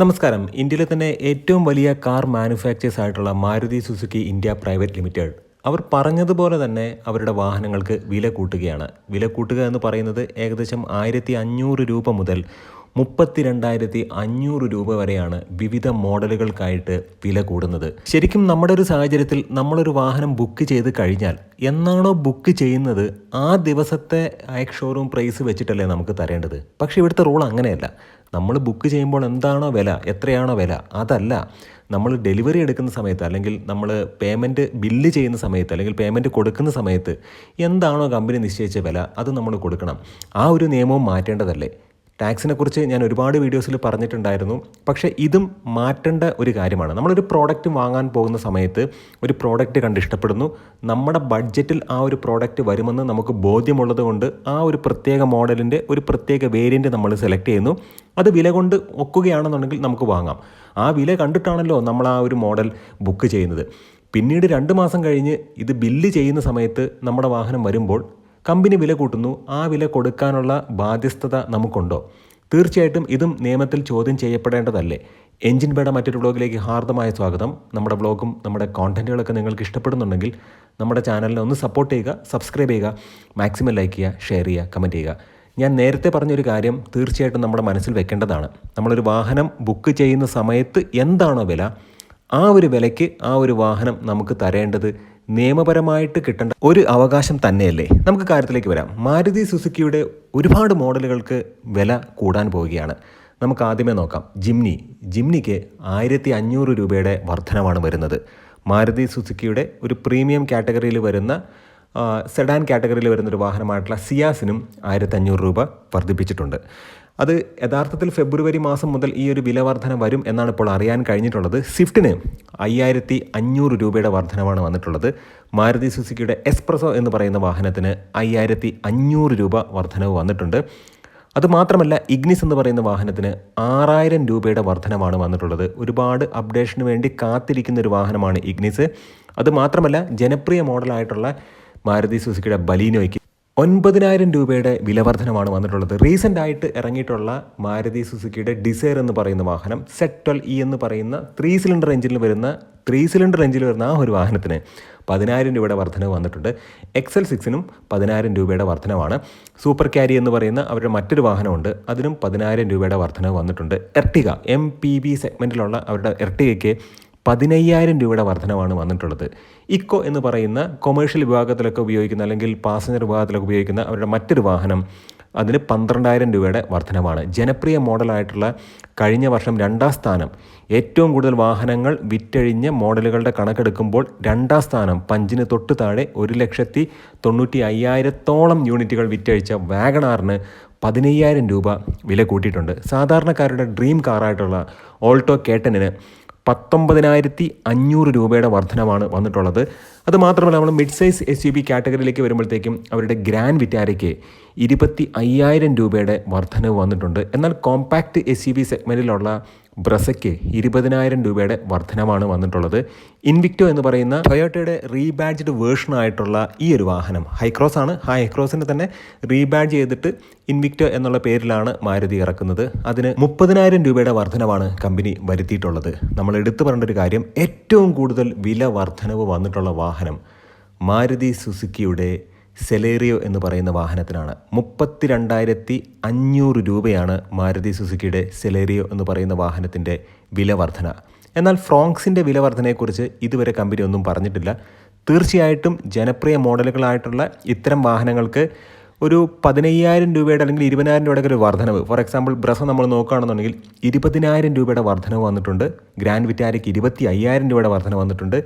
നമസ്കാരം. ഇന്ത്യയിലെ തന്നെ ഏറ്റവും വലിയ കാർ മാനുഫാക്ചേഴ്സ് ആയിട്ടുള്ള Maruti Suzuki India private limited. അവർ പറഞ്ഞതുപോലെ തന്നെ അവരുടെ വാഹനങ്ങൾക്ക് വില കൂട്ടുകയാണ്. വില കൂട്ടുക എന്ന് പറയുന്നത് ഏകദേശം ആയിരത്തി അഞ്ഞൂറ് രൂപ മുതൽ മുപ്പത്തി രണ്ടായിരത്തി അഞ്ഞൂറ് രൂപ വരെയാണ് വിവിധ മോഡലുകൾക്കായിട്ട് വില കൂടുന്നത്. ശരിക്കും നമ്മുടെ ഒരു സാഹചര്യത്തിൽ നമ്മളൊരു വാഹനം ബുക്ക് ചെയ്ത് കഴിഞ്ഞാൽ എന്നാണോ ബുക്ക് ചെയ്യുന്നത് ആ ദിവസത്തെ എക്സ് ഷോറൂം പ്രൈസ് വെച്ചിട്ടല്ലേ നമുക്ക് തരേണ്ടത്. പക്ഷേ ഇവിടുത്തെ റൂൾ അങ്ങനെയല്ല. നമ്മൾ ബുക്ക് ചെയ്യുമ്പോൾ എന്താണോ വില എത്രയാണോ വില അതല്ല നമ്മൾ ഡെലിവറി എടുക്കുന്ന സമയത്ത് അല്ലെങ്കിൽ നമ്മൾ പേയ്മെന്റ് ബില്ല് ചെയ്യുന്ന സമയത്ത് അല്ലെങ്കിൽ പേയ്മെന്റ് കൊടുക്കുന്ന സമയത്ത് എന്താണോ കമ്പനി നിശ്ചയിച്ച വില അത് നമ്മൾ കൊടുക്കണം. ആ ഒരു നിയമവും മാറ്റേണ്ടതല്ലേ? ടാക്സിനെ കുറിച്ച് ഞാൻ ഒരുപാട് വീഡിയോസിൽ പറഞ്ഞിട്ടുണ്ടായിരുന്നു. പക്ഷേ ഇതും മാറ്റേണ്ട ഒരു കാര്യമാണ്. നമ്മളൊരു പ്രോഡക്റ്റ് വാങ്ങാൻ പോകുന്ന സമയത്ത് ഒരു പ്രോഡക്റ്റ് കണ്ട് ഇഷ്ടപ്പെടുന്നു. നമ്മുടെ ബഡ്ജറ്റിൽ ആ ഒരു പ്രോഡക്റ്റ് വരുമെന്ന് നമുക്ക് ബോധ്യമുള്ളത് കൊണ്ട് ആ ഒരു പ്രത്യേക മോഡലിന്റെ ഒരു പ്രത്യേക വേരിയന്റ് നമ്മൾ സെലക്ട് ചെയ്യുന്നു. അത് വില കൊണ്ട് ഒക്കുകയാണെന്നുണ്ടെങ്കിൽ നമുക്ക് വാങ്ങാം. ആ വില കണ്ടിട്ടാണല്ലോ നമ്മൾ ആ ഒരു മോഡൽ ബുക്ക് ചെയ്യുന്നത്. പിന്നീട് രണ്ട് മാസം കഴിഞ്ഞ് ഇത് ബില്ല് ചെയ്യുന്ന സമയത്ത് നമ്മുടെ വാഹനം വരുമ്പോൾ കമ്പനി വില കൂട്ടുന്നു ആ വില കൊടുക്കാനുള്ള ബാധ്യസ്ഥത നമുക്കുണ്ടോ? തീർച്ചയായിട്ടും ഇതും നിയമത്തിൽ ചോദ്യം ചെയ്യപ്പെടേണ്ടതല്ലേ? എഞ്ചിൻ ബേഡ മറ്റൊരു ബ്ലോഗിലേക്ക് ഹാർദമായ സ്വാഗതം. നമ്മുടെ ബ്ലോഗും നമ്മുടെ കോണ്ടന്റുകളൊക്കെ നിങ്ങൾക്ക് ഇഷ്ടപ്പെടുന്നുണ്ടെങ്കിൽ നമ്മുടെ ചാനലിനെ ഒന്ന് സപ്പോർട്ട് ചെയ്യുക സബ്സ്ക്രൈബ് ചെയ്യുക മാക്സിമം ലൈക്ക് ചെയ്യുക ഷെയർ ചെയ്യുക കമന്റ് ചെയ്യുക. ഞാൻ നേരത്തെ പറഞ്ഞൊരു കാര്യം തീർച്ചയായിട്ടും നമ്മുടെ മനസ്സിൽ വെക്കേണ്ടതാണ്. നമ്മളൊരു വാഹനം ബുക്ക് ചെയ്യുന്ന സമയത്ത് എന്താണോ വില ആ ഒരു വിലയ്ക്ക് ആ ഒരു വാഹനം നമുക്ക് തരേണ്ടത് നിയമപരമായിട്ട് കിട്ടേണ്ട ഒരു അവകാശം തന്നെയല്ലേ? നമുക്ക് കാര്യത്തിലേക്ക് വരാം. മാരുതി സുസുക്കിയുടെ ഒരുപാട് മോഡലുകൾക്ക് വില കൂടാൻ പോവുകയാണ്. നമുക്ക് ആദ്യമേ നോക്കാം. ജിംനി. ജിംനിക്ക് ആയിരത്തി അഞ്ഞൂറ് രൂപയുടെ വർധനമാണ് വരുന്നത്. മാരുതി സുസുക്കിയുടെ ഒരു പ്രീമിയം കാറ്റഗറിയിൽ വരുന്ന സെഡാൻ കാറ്റഗറിയിൽ വരുന്ന ഒരു വാഹനമായിട്ടുള്ള സിയാസിനും ആയിരത്തി അഞ്ഞൂറ് രൂപ വർദ്ധിപ്പിച്ചിട്ടുണ്ട്. അത് യഥാർത്ഥത്തിൽ ഫെബ്രുവരി മാസം മുതൽ ഈ ഒരു വില വർധന വരും എന്നാണ് ഇപ്പോൾ അറിയാൻ കഴിഞ്ഞിട്ടുള്ളത്. സ്വിഫ്റ്റിന് അയ്യായിരത്തി അഞ്ഞൂറ് രൂപയുടെ വർധനമാണ് വന്നിട്ടുള്ളത്. മാരുതി സുസുക്കിയുടെ എസ്പ്രസോ എന്ന് പറയുന്ന വാഹനത്തിന് അയ്യായിരത്തി അഞ്ഞൂറ് രൂപ വർധനവ് വന്നിട്ടുണ്ട്. അതുമാത്രമല്ല ഇഗ്നിസ് എന്ന് പറയുന്ന വാഹനത്തിന് ആറായിരം രൂപയുടെ വർധനമാണ് വന്നിട്ടുള്ളത്. ഒരുപാട് അപ്ഡേഷന് വേണ്ടി കാത്തിരിക്കുന്ന ഒരു വാഹനമാണ് ഇഗ്നിസ്. അതുമാത്രമല്ല ജനപ്രിയ മോഡലായിട്ടുള്ള മാരുതി സുസുക്കിയുടെ ബലീനോയ്ക്ക് ഒൻപതിനായിരം രൂപയുടെ വിലവർധനമാണ് വന്നിട്ടുള്ളത്. റീസെന്റ് ആയിട്ട് ഇറങ്ങിയിട്ടുള്ള മാരുതി സുസുക്കിയുടെ ഡിസൈർ എന്ന് പറയുന്ന വാഹനം സെറ്റ് ട്വൽ ഇ എന്ന് പറയുന്ന ത്രീ സിലിണ്ടർ എഞ്ചിനിൽ വരുന്ന ത്രീ സിലിണ്ടർ എഞ്ചിൽ വരുന്ന ആ ഒരു വാഹനത്തിന് പതിനായിരം രൂപയുടെ വർധനവ് വന്നിട്ടുണ്ട്. എക്സൽ സിക്സിനും പതിനായിരം രൂപയുടെ വർധനമാണ് സൂപ്പർ ക്യാരി എന്ന് പറയുന്ന അവരുടെ മറ്റൊരു വാഹനമുണ്ട്. അതിനും പതിനായിരം രൂപയുടെ വർധനവ് വന്നിട്ടുണ്ട്. എർട്ടിക എം പി ബി സെഗ്മെന്റിലുള്ള അവരുടെ എർട്ടികയ്ക്ക് പതിനയ്യായിരം രൂപയുടെ വർധനമാണ് വന്നിട്ടുള്ളത്. ഇക്കോ എന്ന് പറയുന്ന കൊമേഴ്ഷ്യൽ വിഭാഗത്തിലൊക്കെ ഉപയോഗിക്കുന്ന അല്ലെങ്കിൽ പാസഞ്ചർ വിഭാഗത്തിലൊക്കെ ഉപയോഗിക്കുന്ന അവരുടെ മറ്റൊരു വാഹനം അതിന് പന്ത്രണ്ടായിരം രൂപയുടെ വർധനമാണ് ജനപ്രിയ മോഡലായിട്ടുള്ള കഴിഞ്ഞ വർഷം രണ്ടാം സ്ഥാനം. ഏറ്റവും കൂടുതൽ വാഹനങ്ങൾ വിറ്റഴിഞ്ഞ മോഡലുകളുടെ കണക്കെടുക്കുമ്പോൾ രണ്ടാം സ്ഥാനം. പഞ്ചിന് തൊട്ട് താഴെ ഒരു ലക്ഷത്തി തൊണ്ണൂറ്റി അയ്യായിരത്തോളം യൂണിറ്റുകൾ വിറ്റഴിച്ച വാഗണാറിന് പതിനയ്യായിരം രൂപ വില കൂട്ടിയിട്ടുണ്ട്. സാധാരണക്കാരുടെ ഡ്രീം കാറായിട്ടുള്ള ഓൾട്ടോ കേട്ടനിന് പത്തൊമ്പതിനായിരത്തി അഞ്ഞൂറ് രൂപയുടെ വർധനമാണ് വന്നിട്ടുള്ളത്. അത് മാത്രമല്ല നമ്മൾ mid size S U V കാറ്റഗറിയിലേക്ക് വരുമ്പോഴത്തേക്കും അവരുടെ ഗ്രാൻഡ് വിറ്റാരയ്ക്ക് ഇരുപത്തി അയ്യായിരം രൂപയുടെ വർധനവ് വന്നിട്ടുണ്ട്. എന്നാൽ കോമ്പാക്റ്റ് എസ് യു ബി സെഗ്മെന്റിലുള്ള ബ്രസയ്ക്ക് ഇരുപതിനായിരം രൂപയുടെ വർധനമാണ് വന്നിട്ടുള്ളത്. ഇൻവിക്റ്റോ എന്ന് പറയുന്ന ടൊയോട്ടയുടെ റീബാഡ്ജ്ഡ് വേർഷൻ ആയിട്ടുള്ള ഈ ഒരു വാഹനം ഹൈക്രോസ് ആണ്. ആ ഹൈക്രോസിനെ തന്നെ റീബാഡ്ജ് ചെയ്തിട്ട് ഇൻവിക്റ്റോ എന്നുള്ള പേരിലാണ് മാരുതി ഇറക്കുന്നത്. അതിന് മുപ്പതിനായിരം രൂപയുടെ വർധനവാണ് കമ്പനി വരുത്തിയിട്ടുള്ളത്. നമ്മൾ എടുത്തു പറഞ്ഞൊരു കാര്യം ഏറ്റവും കൂടുതൽ വില വർധനവ് വന്നിട്ടുള്ള വാഹനം മാരുതി സുസുക്കിയുടെ സെലേറിയോ എന്ന് പറയുന്ന വാഹനത്തിനാണ്. മുപ്പത്തി രണ്ടായിരത്തി അഞ്ഞൂറ് രൂപയാണ് മാരുതി സുസുക്കിയുടെ സെലേറിയോ എന്ന് പറയുന്ന വാഹനത്തിന്റെ വില വർധന. എന്നാൽ ഫ്രോങ്സിന്റെ വില വർധനയെക്കുറിച്ച് ഇതുവരെ കമ്പനി ഒന്നും പറഞ്ഞിട്ടില്ല. തീർച്ചയായിട്ടും ജനപ്രിയ മോഡലുകളായിട്ടുള്ള ഇത്തരം വാഹനങ്ങൾക്ക് ഒരു പതിനയ്യായിരം രൂപയുടെ അല്ലെങ്കിൽ ഇരുപതിനായിരം രൂപയുടെ ഒരു വർധനവ്. ഫോർ എക്സാമ്പിൾ ബ്രസ നമ്മൾ നോക്കുകയാണെന്നുണ്ടെങ്കിൽ ഇരുപതിനായിരം രൂപയുടെ വർധനവ് വന്നിട്ടുണ്ട്. ഗ്രാൻഡ് വിറ്റാരയ്ക്ക് ഇരുപത്തി അയ്യായിരം രൂപയുടെ വർധന വന്നിട്ടുണ്ട്.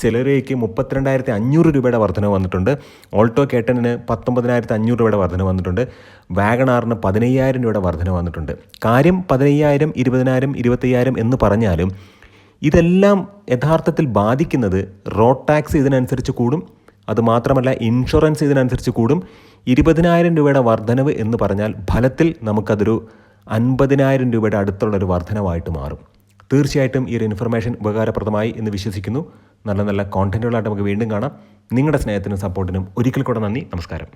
സെലറിയയ്ക്ക് മുപ്പത്തിരണ്ടായിരത്തി അഞ്ഞൂറ് രൂപയുടെ വർധന വന്നിട്ടുണ്ട്. ഓൾട്ടോ കേട്ടനിന് പത്തൊമ്പതിനായിരത്തി അഞ്ഞൂറ് രൂപയുടെ വർധന വന്നിട്ടുണ്ട്. വാഗണാറിന് പതിനയ്യായിരം രൂപയുടെ വർധന വന്നിട്ടുണ്ട്. കാര്യം പതിനയ്യായിരം ഇരുപതിനായിരം ഇരുപത്തയ്യായിരം എന്ന് പറഞ്ഞാലും ഇതെല്ലാം യഥാർത്ഥത്തിൽ ബാധിക്കുന്നത് റോഡ് ടാക്സ് ഇതിനനുസരിച്ച് കൂടും. അതുമാത്രമല്ല ഇൻഷുറൻസ് ഇതിനനുസരിച്ച് കൂടും. ഇരുപതിനായിരം രൂപയുടെ വർധനവ് എന്ന് പറഞ്ഞാൽ ഫലത്തിൽ നമുക്കതൊരു അൻപതിനായിരം രൂപയുടെ അടുത്തുള്ള ഒരു വർധനവായിട്ട് മാറും. തീർച്ചയായിട്ടും ഈ ഒരു ഇൻഫർമേഷൻ ഉപകാരപ്രദമായി എന്ന് വിശ്വസിക്കുന്നു. നല്ല നല്ല കോണ്ടന്റുകളായിട്ട് നമുക്ക് വീണ്ടും കാണാം. നിങ്ങളുടെ സ്നേഹത്തിനും സപ്പോർട്ടിനും ഒരിക്കൽ കൂടെ നന്ദി. നമസ്കാരം.